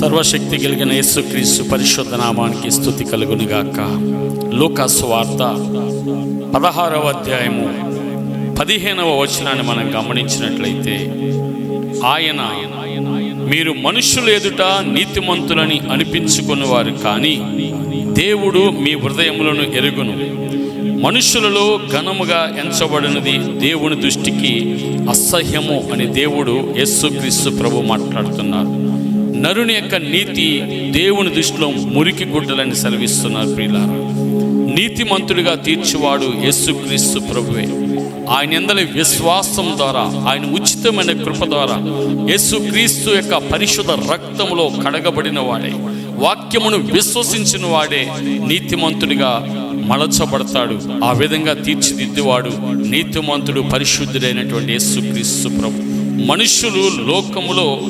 సర్వశక్తి కలిగిన యేసుక్రీస్తు పరిశుద్ధ నామానికి స్థుతి కలుగునుగాక. లూకాసు వార్త పదహారవ అధ్యాయము పదిహేనవ వచనాన్ని మనం గమనించినట్లయితే ఆయన మీరు మనుషులు ఎదుట నీతిమంతులని అనిపించుకునేవారు కానీ దేవుడు మీ హృదయములను ఎరుగును. మనుషులలో ఘనముగా ఎంచబడినది దేవుని దృష్టికి అసహ్యము అని దేవుడు యేసుక్రీస్తు ప్రభు మాట్లాడుతున్నారు. నరుని యొక్క నీతి దేవుని దృష్టిలో మురికి గుడ్డలని సెలవిస్తున్నారు ప్రియులారా. నీతిమంతుడిగా తీర్చివాడు యేసుక్రీస్తు ప్రభువే. ఆయన ఎందలి విశ్వాసం ద్వారా ఆయన ఉచితమైన కృప ద్వారా యేసుక్రీస్తు యొక్క పరిశుద్ధ రక్తములో కడగబడిన వాడే వాక్యమును విశ్వసించిన వాడే నీతిమంతుడిగా మలచబడతాడు. ఆ విధంగా తీర్చిదిద్దేవాడు నీతిమంతుడు పరిశుద్ధుడైనటువంటి యేసుక్రీస్తు ప్రభు. మనుషులు లోకములో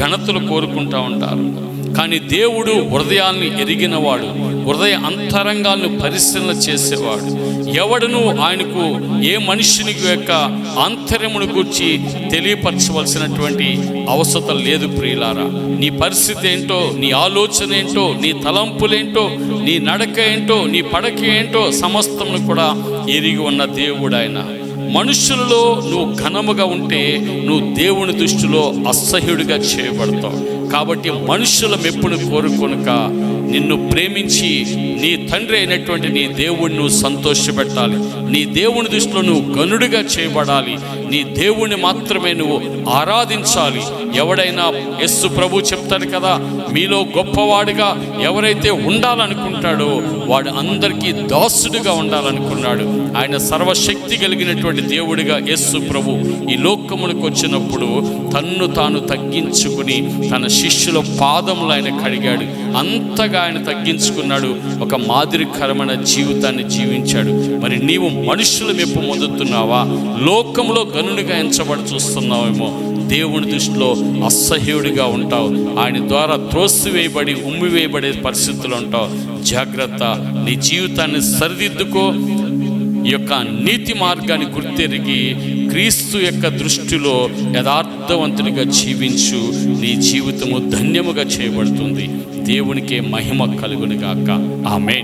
ఘనతలు కోరుకుంటా ఉంటారు. కానీ దేవుడు హృదయాన్ని ఎరిగినవాడు హృదయ అంతరంగాలను పరిశీలన చేసేవాడు. ఎవడను ఆయనకు ఏ మనిషిని యొక్క ఆంతర్యమును గురించి తెలియపరచవలసినటువంటి అవసరం లేదు ప్రియులారా. నీ పరిస్థితి ఏంటో నీ ఆలోచన ఏంటో నీ తలంపులేంటో నీ నడక ఏంటో నీ పడక ఏంటో సమస్తమును కూడా ఎరిగి ఉన్న దేవుడు ఆయన. మనుషులలో నువ్వు ఘనముగా ఉంటే నువ్వు దేవుని దృష్టిలో అసహ్యుడిగా చేయబడతావు. కాబట్టి మనుషుల మెప్పును కోరుకొనుక నిన్ను ప్రేమించి నీ తండ్రి అయినటువంటి నీ దేవుణ్ణి నువ్వు సంతోషపెట్టాలి. నీ దేవుని దృష్టిలో నువ్వు గనుడిగా చేయబడాలి. నీ దేవుణ్ణి మాత్రమే నువ్వు ఆరాధించాలి. ఎవడైనా యస్సు ప్రభు చెప్తాడు కదా మీలో గొప్పవాడిగా ఎవరైతే ఉండాలనుకుంటాడో వాడు అందరికీ దాసుడిగా ఉండాలనుకున్నాడు. ఆయన సర్వశక్తి కలిగినటువంటి దేవుడిగా యేసు ప్రభు ఈ లోకములకు వచ్చినప్పుడు తన్ను తాను తగ్గించుకుని తన శిష్యుల పాదములు ఆయన కడిగాడు. అంతగా ఆయన తగ్గించుకున్నాడు. ఒక మాదిరికరమైన జీవితాన్ని జీవించాడు. మరి నీవు మనుషుల మెప్పు పొందుతున్నావా లోకంలో గనునిగా ఎంచబడి చూస్తున్నావేమో? దేవుని దృష్టిలో అసహ్యుడిగా ఉంటావు. ఆయన ద్వారా త్రోసివేయబడి ఉమ్మివేయబడే పరిస్థితులు ఉంటావు. జాగ్రత్త. నీ జీవితాన్ని సరిదిద్దుకో. ఈ యొక్క నీతి మార్గాన్ని గుర్తెరిగి క్రీస్తు యొక్క దృష్టిలో యథార్థవంతునిగా జీవించు నీ జీవితము ధన్యముగా చేయబడుతుంది. దేవునికే మహిమ కలుగునిగాక. ఆమె